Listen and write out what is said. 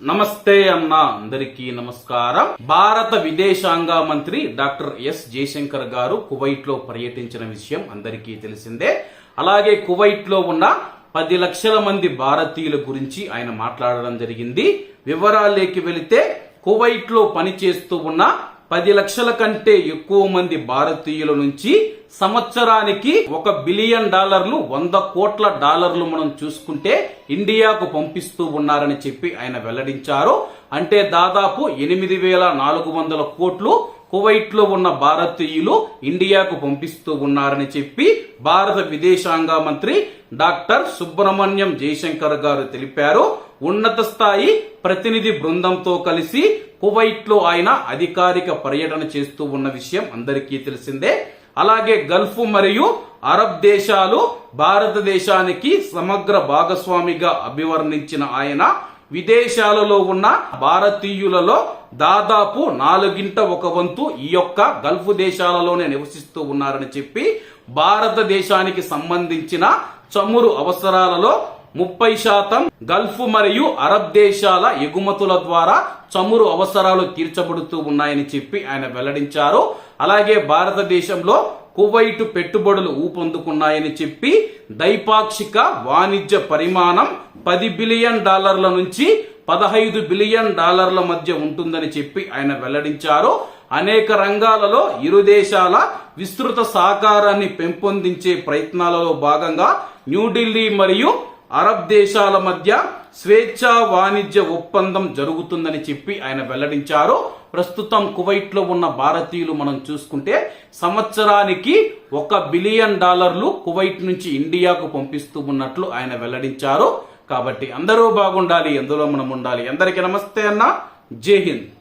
నమస్తే అన్న అందరికీ నమస్కారం. భారత విదేశాంగ మంత్రి డాక్టర్ ఎస్ జయశంకర్ గారు కువైట్లో పర్యటించిన విషయం అందరికీ తెలిసిందే. అలాగే కువైట్లో ఉన్న పది లక్షల మంది భారతీయుల గురించి ఆయన మాట్లాడడం జరిగింది. వివరాలేకి వెళితే కువైట్లో పనిచేస్తూ ఉన్న పది లక్షల కంటే ఎక్కువ మంది భారతీయుల నుంచి సంవత్సరానికి ఒక బిలియన్ డాలర్లు వంద కోట్ల డాలర్లు మనం చూసుకుంటే ఇండియాకు పంపిస్తూ ఉన్నారని చెప్పి ఆయన వెల్లడించారు. అంటే దాదాపు ఎనిమిది వేల నాలుగు వందల కోట్లు కువైట్లో ఉన్న భారతీయులు ఇండియాకు పంపిస్తూ ఉన్నారని చెప్పి భారత విదేశాంగ మంత్రి డాక్టర్ సుబ్రహ్మణ్యం జయశంకర్ గారు తెలిపారు. ఉన్నత స్థాయి ప్రతినిధి బృందంతో కలిసి కువైట్లో ఆయన అధికారిక పర్యటన చేస్తూ ఉన్న విషయం అందరికీ తెలిసిందే. అలాగే గల్ఫ్ మరియు అరబ్ దేశాలు భారతదేశానికి సమగ్ర భాగస్వామిగా అభివర్ణించిన ఆయన విదేశాలలో ఉన్న భారతీయులలో దాదాపు నాలుగింట ఒక వంతు ఈ యొక్క గల్ఫ్ దేశాలలోనే నివసిస్తూ ఉన్నారని చెప్పి భారతదేశానికి సంబంధించిన చమురు అవసరాలలో ముప్పై శాతం గల్ఫ్ మరియు అరబ్ దేశాల ఎగుమతుల ద్వారా చమురు అవసరాలు తీర్చబడుతూ ఉన్నాయని చెప్పి ఆయన వెల్లడించారు. అలాగే భారతదేశంలో కువైట్ పెట్టుబడులు ఊపందుకున్నాయని చెప్పి ద్వైపాక్షిక వాణిజ్య పరిమాణం పది బిలియన్ డాలర్ల నుంచి పదహైదు బిలియన్ డాలర్ల మధ్య ఉంటుందని చెప్పి ఆయన వెల్లడించారు. అనేక రంగాలలో ఇరు దేశాల విస్తృత సహకారాన్ని పెంపొందించే ప్రయత్నాలలో భాగంగా న్యూఢిల్లీ మరియు అరబ్ దేశాల మధ్య స్వేచ్ఛా వాణిజ్య ఒప్పందం జరుగుతుందని చెప్పి ఆయన వెల్లడించారు. ప్రస్తుతం కువైట్లో ఉన్న భారతీయులు మనం చూసుకుంటే సంవత్సరానికి ఒక బిలియన్ డాలర్లు కువైట్ నుంచి ఇండియాకు పంపిస్తూ ఉన్నట్లు ఆయన వెల్లడించారు. కాబట్టి అందరూ బాగుండాలి ఎందులో మనం ఉండాలి. అందరికీ నమస్తే అన్న. జై హింద్.